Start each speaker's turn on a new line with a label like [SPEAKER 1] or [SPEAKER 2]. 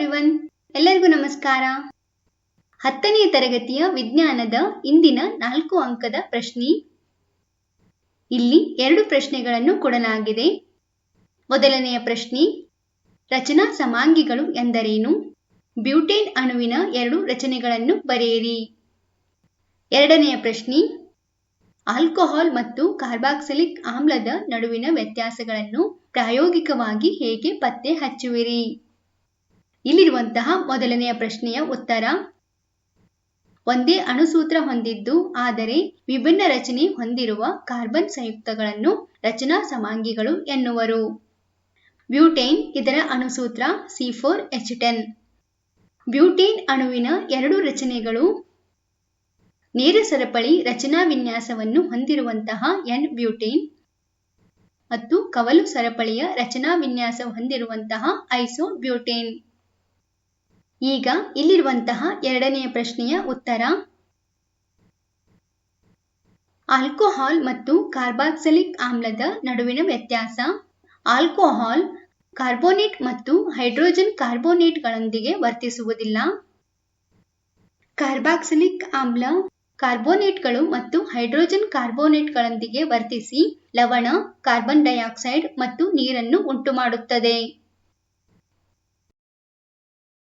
[SPEAKER 1] Everyone ಎಲ್ಲರಿಗೂ ನಮಸ್ಕಾರ. ಹತ್ತನೆಯ ತರಗತಿಯ ವಿಜ್ಞಾನದ ಇಂದಿನ ನಾಲ್ಕು ಅಂಕದ ಪ್ರಶ್ನೆ. ಇಲ್ಲಿ ಎರಡು ಪ್ರಶ್ನೆಗಳನ್ನು ಕೊಡಲಾಗಿದೆ. ಮೊದಲನೆಯ ಪ್ರಶ್ನೆ, ರಚನಾ ಸಮಾಂಗಿಗಳು ಎಂದರೇನು? ಬ್ಯೂಟೇನ್ ಅಣುವಿನ ಎರಡು ರಚನೆಗಳನ್ನು ಬರೆಯಿರಿ. ಎರಡನೆಯ ಪ್ರಶ್ನೆ, ಆಲ್ಕೋಹಾಲ್ ಮತ್ತು ಕಾರ್ಬಾಕ್ಸಿಲಿಕ್ ಆಮ್ಲದ ನಡುವಿನ ವ್ಯತ್ಯಾಸಗಳನ್ನು ಪ್ರಾಯೋಗಿಕವಾಗಿ ಹೇಗೆ ಪತ್ತೆ ಹಚ್ಚುವಿರಿ? ಇಲ್ಲಿರುವಂತಹ ಮೊದಲನೆಯ ಪ್ರಶ್ನೆಯ ಉತ್ತರ. ಒಂದೇ ಅಣುಸೂತ್ರ ಹೊಂದಿದ್ದು, ಆದರೆ ವಿಭಿನ್ನ ರಚನೆ ಹೊಂದಿರುವ ಕಾರ್ಬನ್ ಸಂಯುಕ್ತಗಳನ್ನು ರಚನಾ ಸಮಾಂಗಿಗಳು ಎನ್ನುವರು. ಬ್ಯೂಟೇನ್ ಇದರ ಅಣುಸೂತ್ರ C four H ten. Butane ಅಣುವಿನ ಎರಡು ರಚನೆಗಳು ನೇರ ಸರಪಳಿ ರಚನಾ ವಿನ್ಯಾಸವನ್ನು ಹೊಂದಿರುವಂತಹ ಎನ್ ಬ್ಯೂಟೇನ್ ಮತ್ತು ಕವಲು ಸರಪಳಿಯ ರಚನಾ ವಿನ್ಯಾಸ ಹೊಂದಿರುವಂತಹ ಐಸೋ ಬ್ಯೂಟೇನ್. ಈಗ ಇಲ್ಲಿರುವಂತಹ ಎರಡನೆಯ ಪ್ರಶ್ನೆಯ ಉತ್ತರ. ಆಲ್ಕೋಹಾಲ್ ಮತ್ತು ಕಾರ್ಬಾಕ್ಸಿಲಿಕ್ ಆಮ್ಲದ ನಡುವಿನ ವ್ಯತ್ಯಾಸ. ಆಲ್ಕೋಹಾಲ್ ಕಾರ್ಬೋನೇಟ್ ಮತ್ತು ಹೈಡ್ರೋಜನ್ ಕಾರ್ಬೋನೇಟ್ಗಳೊಂದಿಗೆ ವರ್ತಿಸುವುದಿಲ್ಲ. ಕಾರ್ಬಾಕ್ಸಿಲಿಕ್ ಆಮ್ಲ ಕಾರ್ಬೋನೇಟ್ಗಳು ಮತ್ತು ಹೈಡ್ರೋಜನ್ ಕಾರ್ಬೋನೇಟ್ಗಳೊಂದಿಗೆ ವರ್ತಿಸಿ ಲವಣ, ಕಾರ್ಬನ್ ಡೈಆಕ್ಸೈಡ್ ಮತ್ತು ನೀರನ್ನು ಉಂಟುಮಾಡುತ್ತದೆ.